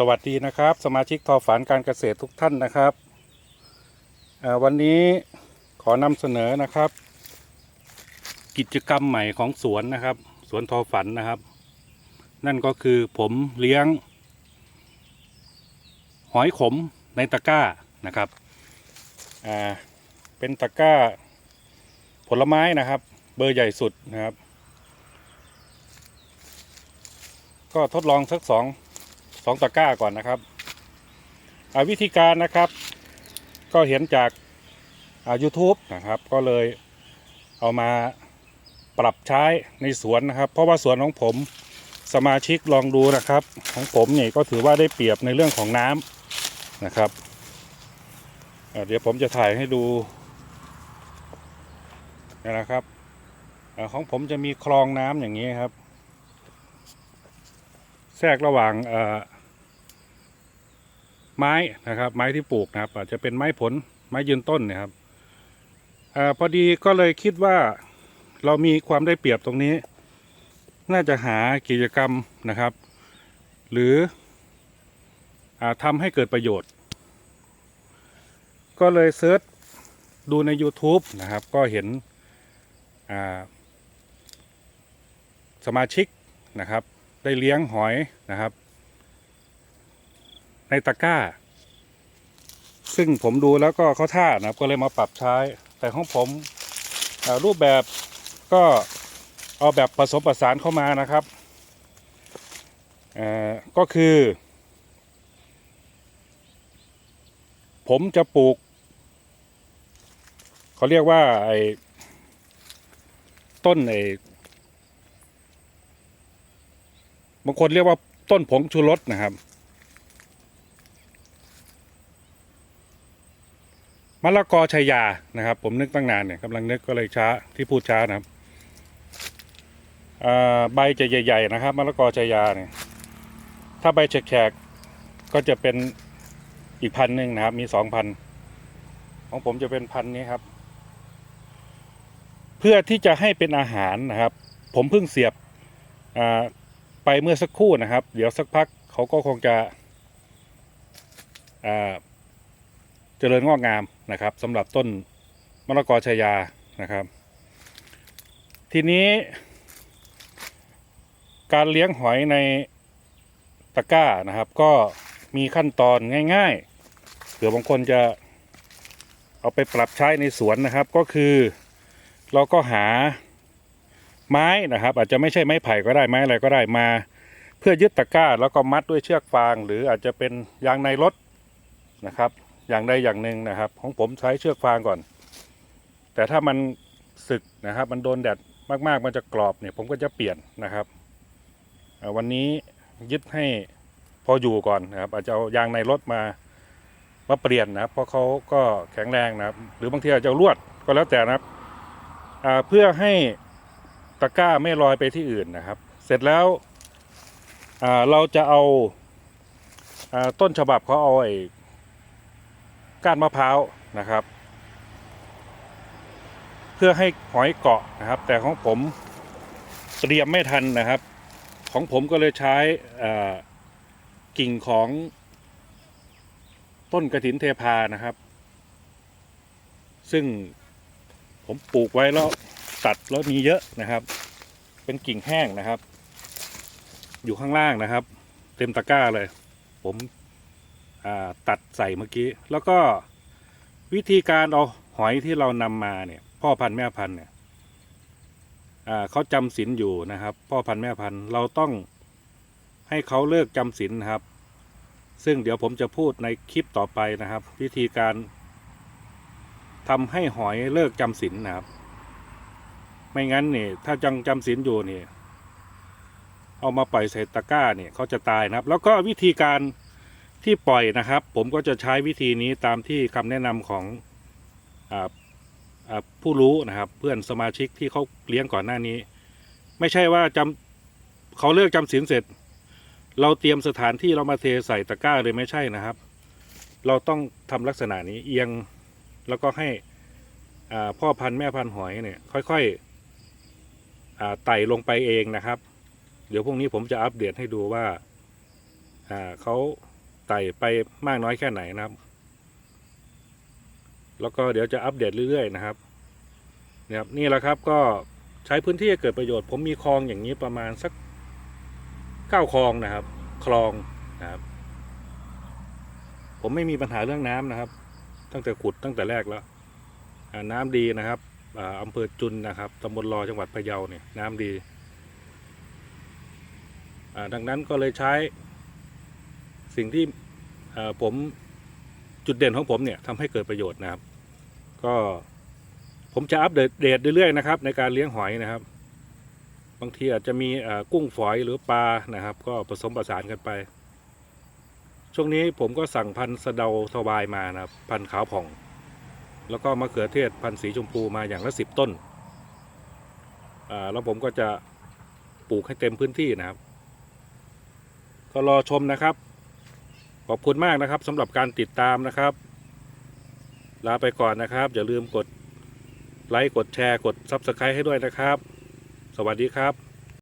สวัสดีนะครับ สมาชิกทอฝันการเกษตรทุกท่านนะครับ วันนี้ขอนำเสนอนะครับ กิจกรรมใหม่ของสวนนะครับ สวนทอฝันนะครับ นั่นก็คือผมเลี้ยง หอยขมในตะกร้านะครับเป็นตะกร้า ผลไม้นะครับ เบอร์ใหญ่สุดนะครับ ก็ทดลองสักสอง สองตะกร้าก่อนนะครับวิธีการนะครับ ก็เห็นจากอ่า YouTube นะครับ ก็เลยเอามาปรับใช้ในสวนนะครับ เพราะว่าสวนของผมสมาชิกลองดูนะครับ ของผมเนี่ยก็ถือว่าได้เปรียบในเรื่องของน้ำนะครับเดี๋ยวผมจะถ่ายให้ดูนะครับอของผมจะมีคลองน้ำอย่างนี้ครับ แทรกระหว่างอ ไม้นะครับ ไม้ที่ปลูกนะครับ อาจจะเป็นไม้ผลไม้ยืนต้นนะครับอาพอดีก็เลยคิดว่าเรามีความได้เปรียบตรงนี้ น่าจะหากิจกรรมนะครับ หรืออาทำให้เกิดประโยชน์ ก็เลยเซิร์ชดูใน YouTube นะครับ ก็เห็นอ่าสมาชิกนะครับ ได้เลี้ยงหอยนะครับ ในตะกร้า ซึ่งผมดูแล้วก็เขาท่านะครับก็เลยมาปรับใช้ แต่ของผมรูปแบบก็เอาแบบผสมผสานเข้ามานะครับก็คือ ผมจะปลูกเขาเรียกว่าไอ้ต้นไอ้บางคนเรียกว่าต้นผงชูรสนะครับ มะละกอชัยยานะครับ ผมนึกตั้งนานเนี่ยกำลังนึกก็เลยช้าที่พูดช้านะครับอ่าใบจะใหญ่ๆนะครับมะละกอชัยยาเนี่ยถ้าใบแฉกๆก็จะเป็นอีกพันหนึ่งนะครับ มีสองพันของผมจะเป็นพันนี้ครับ เพื่อที่จะให้เป็นอาหารนะครับ ผมเพิ่งเสียบอ่าไปเมื่อสักครู่นะครับ เดี๋ยวสักพักเขาก็คงจะอ่าเจริญงอกงาม นะครับสำหรับต้นมะละกอชายานะครับ ทีนี้การเลี้ยงหอยในตะกร้านะครับ ก็มีขั้นตอนง่ายๆเผื่อบางคนจะเอาไปปรับใช้ในสวนนะครับ ก็คือเราก็หาไม้นะครับ อาจจะไม่ใช่ไม้ไผ่ก็ได้ไม้อะไรก็ได้มา เพื่อยึดตะกร้าแล้วก็มัดด้วยเชือกฟาง หรืออาจจะเป็นยางในรถนะครับ อย่างใดอย่างหนึ่งนะครับ ของผมใช้เชือกฟางก่อน แต่ถ้ามันสึกนะครับ มันโดนแดดมากๆ มันจะกรอบเนี่ยผมก็จะเปลี่ยนนะครับวันนี้ยึดให้พออยู่ก่อนนะครับ อาจจะเอายางในรถมามาเปลี่ยนนะครับ เพราะเขาก็แข็งแรงนะครับ หรือบางทีอาจจะลวดก็แล้วแต่นะครับเพื่อให้ตะกร้าไม่ลอยไปที่อื่นนะครับ เสร็จแล้วเราจะเอาอ่าต้นฉบับเขาเอาไอ้ ก้านมะพร้าวนะครับ เพื่อให้หอยเกาะนะครับ แต่ของผมเตรียมไม่ทันนะครับ ของผมก็เลยใช้กิ่งของต้นกระถินเทพานะครับ ซึ่งผมปลูกไว้แล้วตัดแล้วมีเยอะนะครับ เป็นกิ่งแห้งนะครับ อยู่ข้างล่างนะครับ เต็มตะกร้าเลย ผม ตัดใส่เมื่อกี้ แล้วก็วิธีการเอาหอยที่เรานำมาเนี่ย พ่อพันธุ์แม่พันธุ์เนี่ยเขาจำศีลอยู่นะครับ พ่อพันธุ์แม่พันธุ์เราต้องให้เขาเลิกจำศีลนะครับ ซึ่งเดี๋ยวผมจะพูดในคลิปต่อไปนะครับ วิธีการทำให้หอยเลิกจำศีลนะครับ ไม่งั้นเนี่ยถ้าจังจำศีลอยู่เนี่ยเอามาปล่อยใส่ตะกร้าเนี่ยเขาจะตายนะครับ แล้วก็วิธีการ ที่ปล่อยนะครับ ผมก็จะใช้วิธีนี้ตามที่คำแนะนำของออผู้รู้นะครับ เพื่อนสมาชิกที่เขาเลี้ยงก่อนหน้านี้ ไม่ใช่ว่าจำเขาเลิกจำศีลเสร็จ เราเตรียมสถานที่เรามาเทใส่ตะกร้าเลยไม่ใช่นะครับ เราต้องทำลักษณะนี้เอียงแล้วก็ให้พ่อพันธุ์แม่พันธุ์หอยเนี่ยค่อยๆไต่ลงไปเองนะครับ เดี๋ยวพรุ่งนี้ผมจะอัปเดตให้ดูว่าเขา ไต่ไปมากน้อยแค่ไหนนะครับ แล้วก็เดี๋ยวจะอัปเดตเรื่อยๆนะครับนี่ครับนี่แหละครับก็ใช้พื้นที่ให้เกิดประโยชน์ ผมมีคลองอย่างนี้ประมาณสักเก้าคลองนะครับ คลองนะครับ ผมไม่มีปัญหาเรื่องน้ำนะครับ ตั้งแต่ขุดตั้งแต่แรกแล้วน้ำดีนะครับอ่าอำเภอจุนนะครับตำบลรอจังหวัดพะเยาเนี่ยน้ำดีดังนั้นก็เลยใช้ สิ่งที่ผมจุดเด่นของผมเนี่ยทำให้เกิดประโยชน์นะครับ ก็ผมจะอัปเดตเรื่อยๆนะครับ ในการเลี้ยงหอยนะครับ บางทีอาจจะมีกุ้งฝอยหรือปลานะครับ ก็ผสมผสานกันไป ช่วงนี้ผมก็สั่งพันธุ์สะเดาสวายมานะครับ พันธุ์ขาวผ่อง แล้วก็มะเขือเทศพันธุ์สีชมพูมาอย่างละสิบต้นแล้วผมก็จะปลูกให้เต็มพื้นที่นะครับ ก็รอชมนะครับ ขอบคุณมากนะครับสำหรับการติดตามนะครับ ลาไปก่อนนะครับ อย่าลืมกดไลค์กดแชร์กด Subscribe ให้ด้วยนะครับ สวัสดีครับ